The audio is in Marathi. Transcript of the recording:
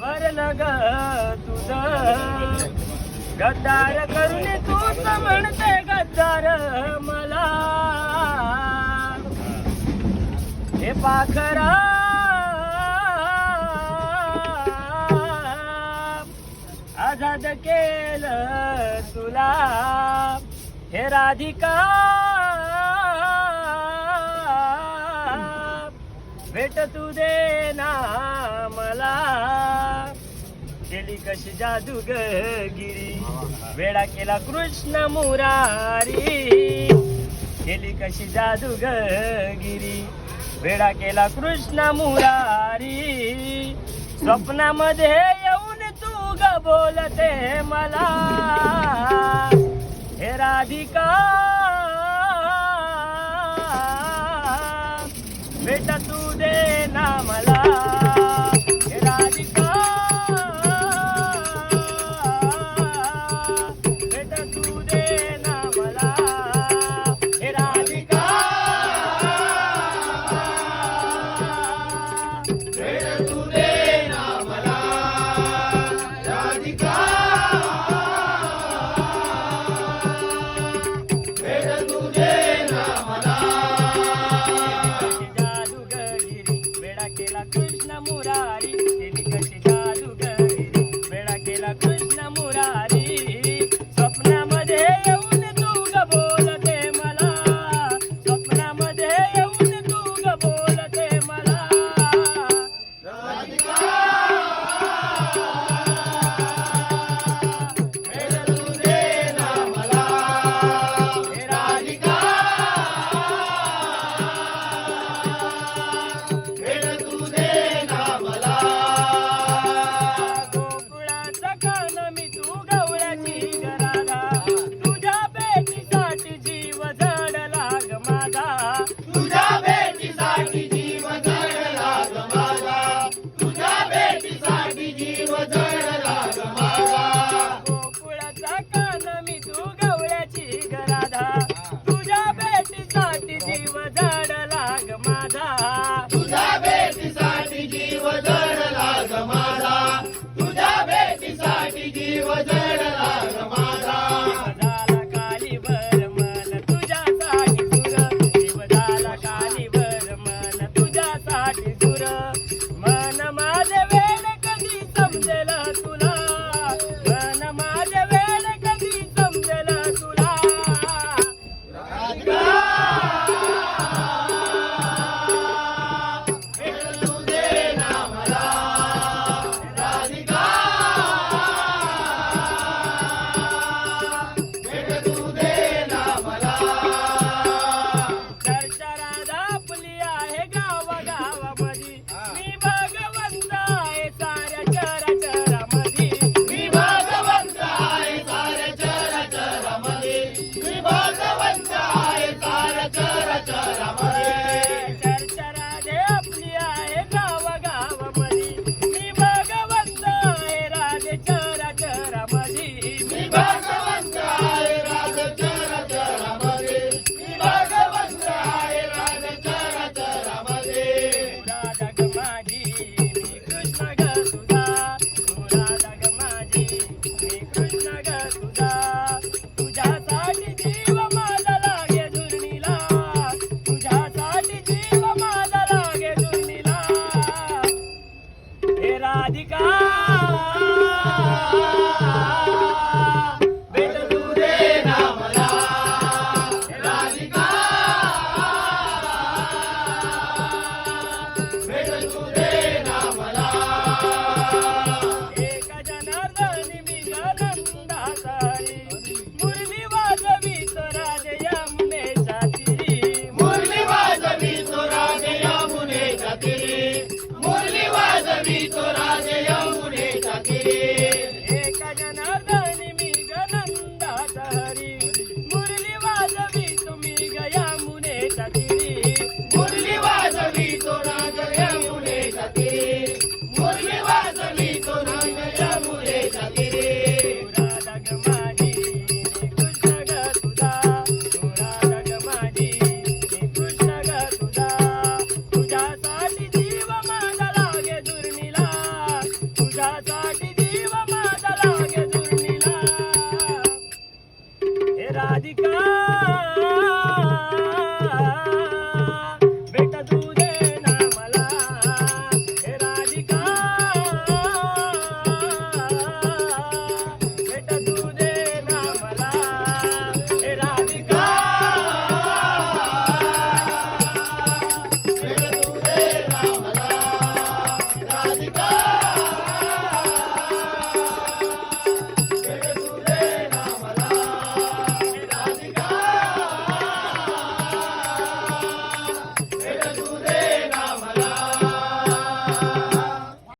ग गद्दार करून तू म्हणते गद्दार मला. हे पाखरा. आझाद केलं तुला. हे राधिका. भेटतू दे ना मला केली कशी जादू गिरी वेडा केला कृष्ण मुरारी. केली कशी जादू गिरी वेडा केला कृष्ण मुरारी. स्वप्नामध्ये येऊन तू ग बोलते मला. हे राधिका. भेट तू namorar. Punjab. तुला मन माझे वेळ कधी समजेल तुला?